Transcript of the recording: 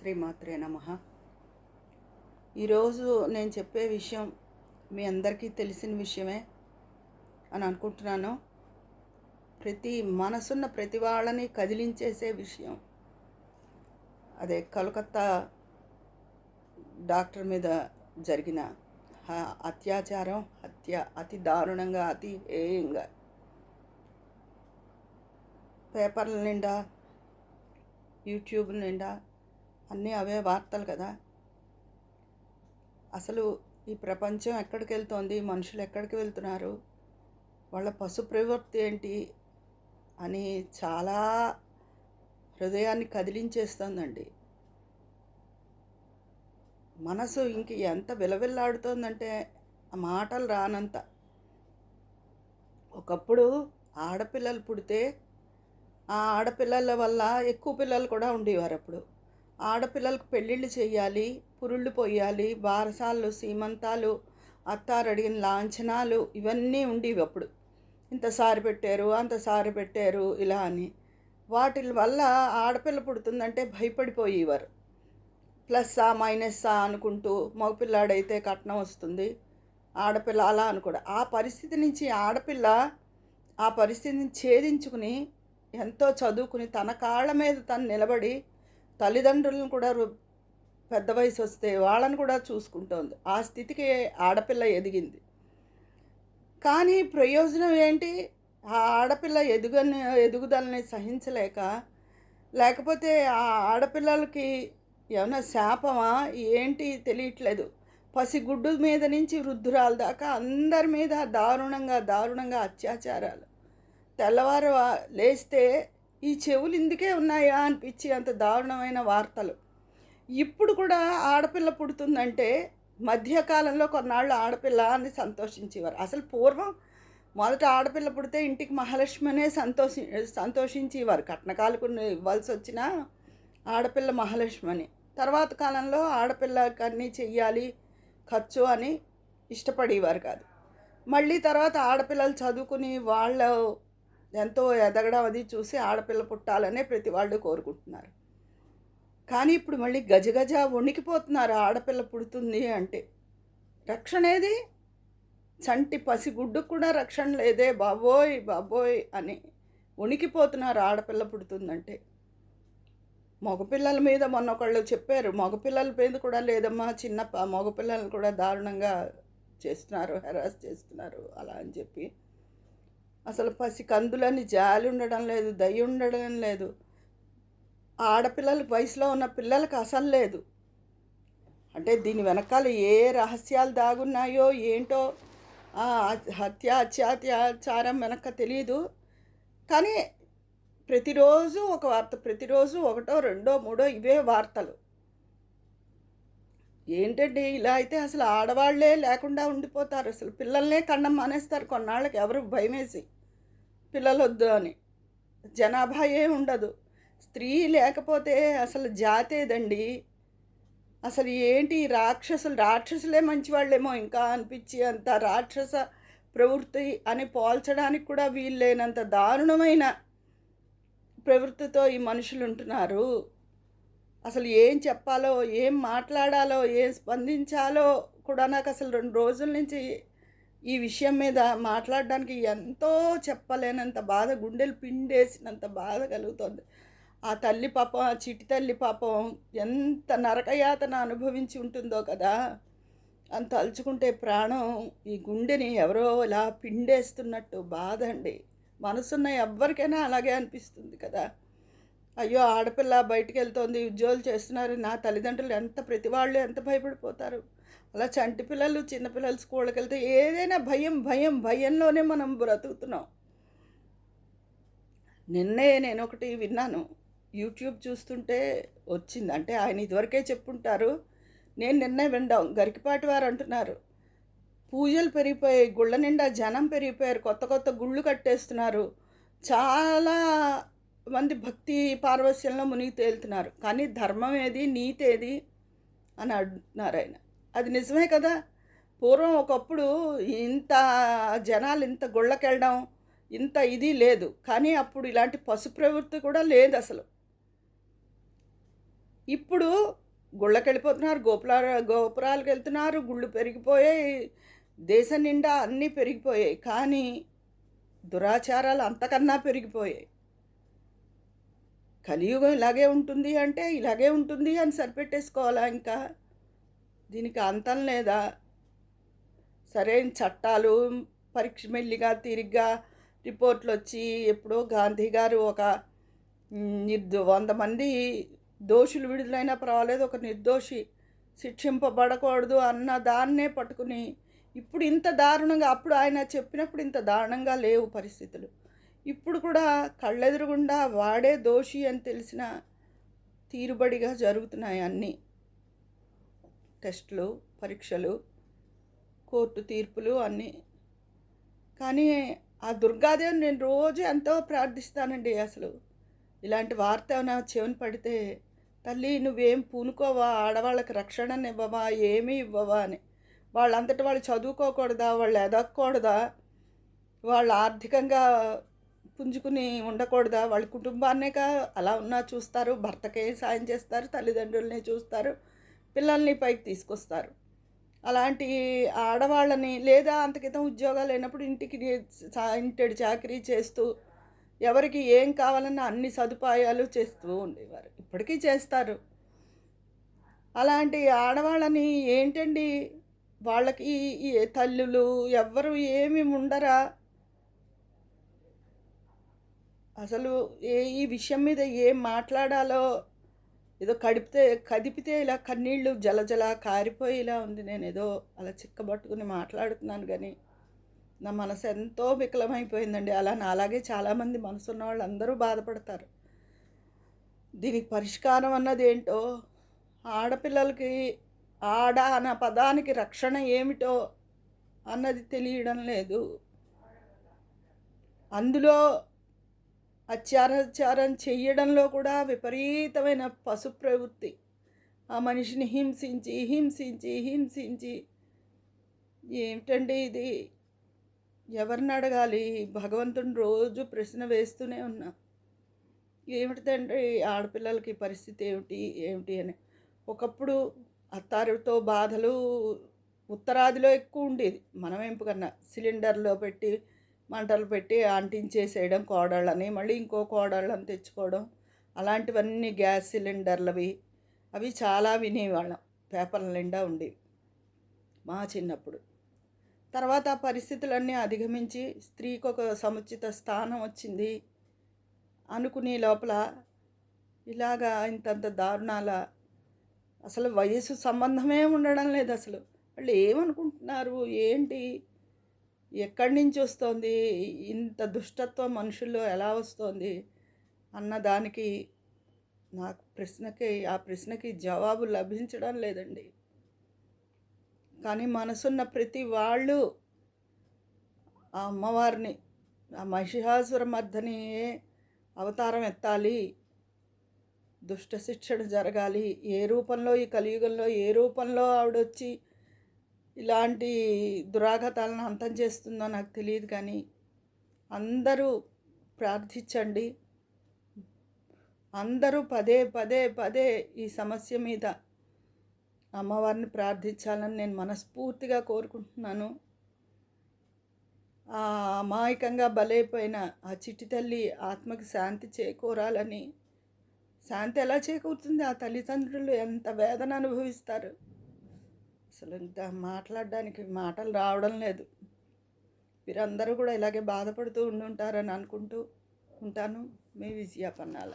శ్రీమాత్రే నమ. ఈరోజు నేను చెప్పే విషయం మీ అందరికీ తెలిసిన విషయమే అని అనుకుంటున్నాను. ప్రతి మనసున్న ప్రతి వాళ్ళని కదిలించేసే విషయం. అదే కలకత్తా డాక్టర్ మీద జరిగిన హ- అత్యాచారం హత్య అతి దారుణంగా అతి హేయంగా. పేపర్ల నిండా యూట్యూబ్ నిండా అన్నీ అవే వార్తలు కదా. అసలు ఈ ప్రపంచం ఎక్కడికి వెళ్తోంది మనుషులు ఎక్కడికి వెళ్తున్నారు? వాళ్ళ పశు ప్రవృత్తి ఏంటి? అని చాలా హృదయాన్ని కదిలించేస్తుందండి. మనసు ఇంక ఎంత విలవిల్లాడుతోందంటే ఆ మాటలు రానంత. ఒకప్పుడు ఆడపిల్లలు పుడితే ఆ ఆడపిల్లల వల్ల ఎక్కువ పిల్లలు కూడా ఉండేవారు అప్పుడు. ఆడపిల్లలకు పెళ్ళిళ్ళు చేయాలి పురుళ్ళు పోయాలి బారసాలు సీమంతాలు అత్తారు అడిగిన లాంఛనాలు ఇవన్నీ ఉండేవి అప్పుడు. ఇంతసారి పెట్టారు అంతసారి పెట్టారు ఇలా అని. వాటి వల్ల ఆడపిల్ల పుడుతుందంటే భయపడిపోయేవారు. ప్లస్సా మైనస్సా అనుకుంటూ మగపిల్లాడైతే కట్నం వస్తుంది ఆడపిల్ల అలా అనుకోడు. ఆ పరిస్థితి నుంచి ఆడపిల్ల ఆ పరిస్థితిని ఛేదించుకుని ఎంతో చదువుకుని తన కాళ్ళ మీద తను నిలబడి తల్లిదండ్రులను కూడా రు- పెద్ద వయసు వస్తే వాళ్ళని కూడా చూసుకుంటోంది. ఆ స్థితికి ఆడపిల్ల ఎదిగింది. కానీ ప్రయోజనం ఏంటి? ఆ ఆడపిల్ల ఎదుగని ఎదుగుదలని సహించలేక లేకపోతే ఆ ఆడపిల్లలకి ఏమైనా శాపమా? ఏంటి తెలియట్లేదు. పసిగుడ్డు మీద నుంచి వృద్ధురాల దాకా అందరి మీద దారుణంగా దారుణంగా అత్యాచారాలు. తెల్లవారు లేస్తే ఈ చెవులు ఇందుకే ఉన్నాయా అనిపించి అంత దారుణమైన వార్తలు. ఇప్పుడు కూడా ఆడపిల్ల పుడుతుందంటే మధ్యకాలంలో కొన్నాళ్ళు ఆడపిల్ల అని సంతోషించేవారు. అసలు పూర్వం మొదట ఆడపిల్ల పుడితే ఇంటికి మహాలక్ష్మి అనే సంతోషి సంతోషించేవారు. కట్నకాలకు ఇవ్వాల్సి వచ్చినా ఆడపిల్ల మహాలక్ష్మి అని తర్వాత కాలంలో ఆడపిల్లకి అన్నీ చెయ్యాలి ఖర్చు అని ఇష్టపడేవారు కాదు. మళ్ళీ తర్వాత ఆడపిల్లలు చదువుకుని వాళ్ళ ఎంతో ఎదగడం అది చూసి ఆడపిల్ల పుట్టాలనే ప్రతి వాళ్ళు కోరుకుంటున్నారు. కానీ ఇప్పుడు మళ్ళీ గజగజ వణికిపోతున్నారు ఆడపిల్ల పుడుతుంది అంటే. రక్షణేది? చంటి పసిగుడ్డుకు కూడా రక్షణ లేదే. బాబోయ్ బాబోయ్ అని ఉనికిపోతున్నారు ఆడపిల్ల పుడుతుందంటే. మగపిల్లల మీద మొన్న ఒకళ్ళు చెప్పారు మగపిల్లల మీద కూడా లేదమ్మా చిన్న మగపిల్లలు కూడా దారుణంగా చేస్తున్నారు హెరాస్ చేస్తున్నారు అలా అని చెప్పి. అసలు పసి కందులని జాలి ఉండడం లేదు దయ ఉండడం లేదు. ఆడపిల్లల వయసులో ఉన్న పిల్లలకు అసలు లేదు. అంటే దీని వెనకాల ఏ రహస్యాలు దాగున్నాయో ఏంటో హత్య అత్యాచారం వెనక తెలియదు కానీ ప్రతిరోజు ఒక వార్త ప్రతిరోజు ఒకటో రెండో మూడో ఇవే వార్తలు. ఏంటండి ఇలా అయితే అసలు ఆడవాళ్ళే లేకుండా ఉండిపోతారు. అసలు పిల్లల్నే కన్నం మానేస్తారు. కొన్నాళ్ళకి ఎవరు భయమేసి. పిల్లలొద్దు అని. జనాభా ఏ ఉండదు. స్త్రీ లేకపోతే అసలు జాతేదండి అసలు ఏంటి రాక్షసులు? రాక్షసులే మంచివాళ్ళేమో ఇంకా అనిపించి అంత రాక్షస ప్రవృత్తి అని పోల్చడానికి కూడా వీల్లేనంత దారుణమైన ప్రవృత్తితో ఈ మనుషులు ఉంటున్నారు అసలు ఏం చెప్పాలో ఏం మాట్లాడాలో ఏం స్పందించాలో కూడా నాకు అసలు రెండు రోజుల నుంచి ఈ విషయం మీద మాట్లాడడానికి ఎంతో చెప్పలేనంత బాధ గుండెలు పిండేసినంత బాధ కలుగుతుంది. ఆ తల్లి పాపం ఆ చిటి తల్లి పాపం ఎంత నరకయాతన అనుభవించి ఉంటుందో కదా! అంత తలుచుకుంటే ప్రాణం ఈ గుండెని ఎవరో ఇలా పిండేస్తున్నట్టు బాధ అండి. మనసున్న ఎవ్వరికైనా అలాగే అనిపిస్తుంది కదా! అయ్యో ఆడపిల్ల బయటికి వెళ్తోంది ఉద్యోగాలు చేస్తున్నారు నా తల్లిదండ్రులు ఎంత ప్రతి వాళ్ళు ఎంత భయపడిపోతారు? అలా చంటి పిల్లలు చిన్నపిల్లలు స్కూల్కి వెళ్తే ఏదైనా భయం భయం భయంలోనే మనం బ్రతుకుతున్నాం. నిన్నే నేను ఒకటి విన్నాను. యూట్యూబ్ చూస్తుంటే వచ్చింది. అంటే ఆయన ఇదివరకే చెప్పుంటారు నేను నిన్నే విండాం గరికిపాటి వారు అంటున్నారు పూజలు పెరిగిపోయాయి గుళ్ళ నిండా జనం పెరిగిపోయారు కొత్త కొత్త గుళ్ళు కట్టేస్తున్నారు. చాలా మంది భక్తి పార్వశ్యంలో మునిగి తేలుతున్నారు కానీ ధర్మం ఏది నీతి ఏది? అని అంటున్నారు ఆయన. అది నిజమే కదా. పూర్వం ఒకప్పుడు ఇంత జనాలు ఇంత గుళ్ళకెళ్ళడం ఇంత ఇది లేదు. కానీ అప్పుడు ఇలాంటి పశు ప్రవృత్తి కూడా లేదు అసలు. ఇప్పుడు గుళ్ళకెళ్ళిపోతున్నారు గోపురాల గోపురాలకు వెళ్తున్నారు గుళ్ళు పెరిగిపోయాయి దేశం నిండా అన్నీ పెరిగిపోయాయి. కానీ దురాచారాలు అంతకన్నా పెరిగిపోయాయి. కలియుగం ఇలాగే ఉంటుంది అంటే ఇలాగే ఉంటుంది అని సరిపెట్టేసుకోవాలా ఇంకా? దీనికి అంతం లేదా? సరైన చట్టాలు పరీక్ష మెల్లిగా తిరిగ్గా రిపోర్ట్లు వచ్చి ఎప్పుడో గాంధీ గారు ఒక నిర్దో వంద మంది దోషులు విడుదలైనా పర్వాలేదు ఒక నిర్దోషి శిక్షింపబడకూడదు అన్న దాన్నే పట్టుకుని ఇప్పుడు ఇంత దారుణంగా అప్పుడు ఆయన చెప్పినప్పుడు ఇంత దారుణంగా లేవు పరిస్థితులు. ఇప్పుడు కూడా కళ్ళెదురుగుండా వాడే దోషి అని తెలిసిన తీరుబడిగా జరుగుతున్నాయి అన్నీ. టెస్టులు పరీక్షలు కోర్టు తీర్పులు అన్నీ. కానీ ఆ దుర్గాదేవిని నేను రోజు ఎంతో ప్రార్థిస్తానండి అసలు. ఇలాంటి వార్త నా చెవిని పడితే తల్లి నువ్వేం పూనుకోవా? ఆడవాళ్ళకి రక్షణని ఇవ్వవా ఏమీ ఇవ్వవా? అని. వాళ్ళంతటి వాళ్ళు చదువుకోకూడదా? వాళ్ళు ఎదగకూడదా? వాళ్ళు ఆర్థికంగా పుంజుకుని ఉండకూడదా? వాళ్ళ కుటుంబాన్నే కా అలా ఉన్నా చూస్తారు. భర్తకే సాయం చేస్తారు. తల్లిదండ్రులనే చూస్తారు. పిల్లల్ని పైకి తీసుకొస్తారు. అలాంటి ఆడవాళ్ళని లేదా అంతకితం ఉద్యోగాలు లేనప్పుడు ఇంటికి ఇంటి ఇంటెడు చాకరీ చేస్తూ ఎవరికి ఏం కావాలన్నా అన్ని సదుపాయాలు చేస్తూ ఉండేవారు. ఇప్పటికీ చేస్తారు. అలాంటి ఆడవాళ్ళని ఏంటండి? వాళ్ళకి ఈ తల్లులు ఎవ్వరు ఏమి ఉండరా? అసలు ఏ ఈ విషయం మీద ఏం మాట్లాడాలో ఏదో కడిపితే కదిపితే ఇలా కన్నీళ్ళు జలజల కారిపోయేలా ఉంది. నేను ఏదో అలా చిక్కబట్టుకుని మాట్లాడుతున్నాను కానీ నా మనసు ఎంతో వికలమైపోయిందండి. అలా నా అలాగే చాలామంది మనసు ఉన్న వాళ్ళు అందరూ బాధపడతారు. దీనికి పరిష్కారం అన్నది ఏంటో ఆడపిల్లలకి ఆడ అన్న పదానికి రక్షణ ఏమిటో అన్నది తెలియడం లేదు. అందులో అత్యాచారం చేయడంలో కూడా విపరీతమైన పశు ప్రవృత్తి ఆ మనిషిని హింసించి హింసించి హింసించి. ఏమిటండి ఇది? ఎవరిని అడగాలి? భగవంతుని రోజు ప్రశ్న వేస్తూనే ఉన్నా. ఏమిటి తండ్రి ఆడపిల్లలకి పరిస్థితి ఏమిటి? ఏమిటి అని. ఒకప్పుడు అత్తారుతో బాధలు ఉత్తరాదిలో ఎక్కువ ఉండేది. మనం ఎంపుకన్నా సిలిండర్లో పెట్టి మంటలు పెట్టి అంటించేసేయడం కోడళ్ళని మళ్ళీ ఇంకో కోడళ్ళని తెచ్చుకోవడం అలాంటివన్నీ గ్యాస్ సిలిండర్లవి అవి చాలా వినేవాళ్ళం పేపర్ల నిండా ఉండేవి మా చిన్నప్పుడు. తర్వాత ఆ పరిస్థితులన్నీ అధిగమించి స్త్రీకి ఒక సముచిత స్థానం వచ్చింది అనుకునే లోపల ఇలాగా ఇంతంత దారుణాల అసలు వయసు సంబంధమే ఉండడం లేదు అసలు. వాళ్ళు ఏమనుకుంటున్నారు? ఏంటి? ఎక్కడి నుంచి వస్తుంది? ఇంత దుష్టత్వం మనుషుల్లో ఎలా వస్తుంది? అన్న దానికి నాకు ప్రశ్నకి ఆ ప్రశ్నకి జవాబు లభించడం లేదండి. కానీ మనసున్న ప్రతి వాళ్ళు ఆ అమ్మవారిని ఆ మహిషాసుర మర్ధని అవతారం ఎత్తాలి. దుష్ట శిక్షణ జరగాలి. ఏ రూపంలో ఈ కలియుగంలో ఏ రూపంలో ఆవిడొచ్చి ఇలాంటి దురాఘాతాలను అంతం చేస్తుందో నాకు తెలియదు కానీ అందరూ ప్రార్థించండి. అందరూ పదే పదే పదే ఈ సమస్య మీద అమ్మవారిని ప్రార్థించాలని నేను మనస్ఫూర్తిగా కోరుకుంటున్నాను. ఆ అమాయకంగా బలైపోయిన ఆ చిట్టి తల్లి ఆత్మకి శాంతి చేకూరాలని. శాంతి ఎలా చేకూరుతుంది? ఆ తల్లిదండ్రులు ఎంత వేదన అనుభవిస్తారు? అసలు ఇంత మాట్లాడడానికి మాటలు రావడం లేదు. మీరందరూ కూడా ఇలాగే బాధపడుతూ ఉండుంటారని అనుకుంటూ ఉంటాను. మీ విజయ పన్నాల.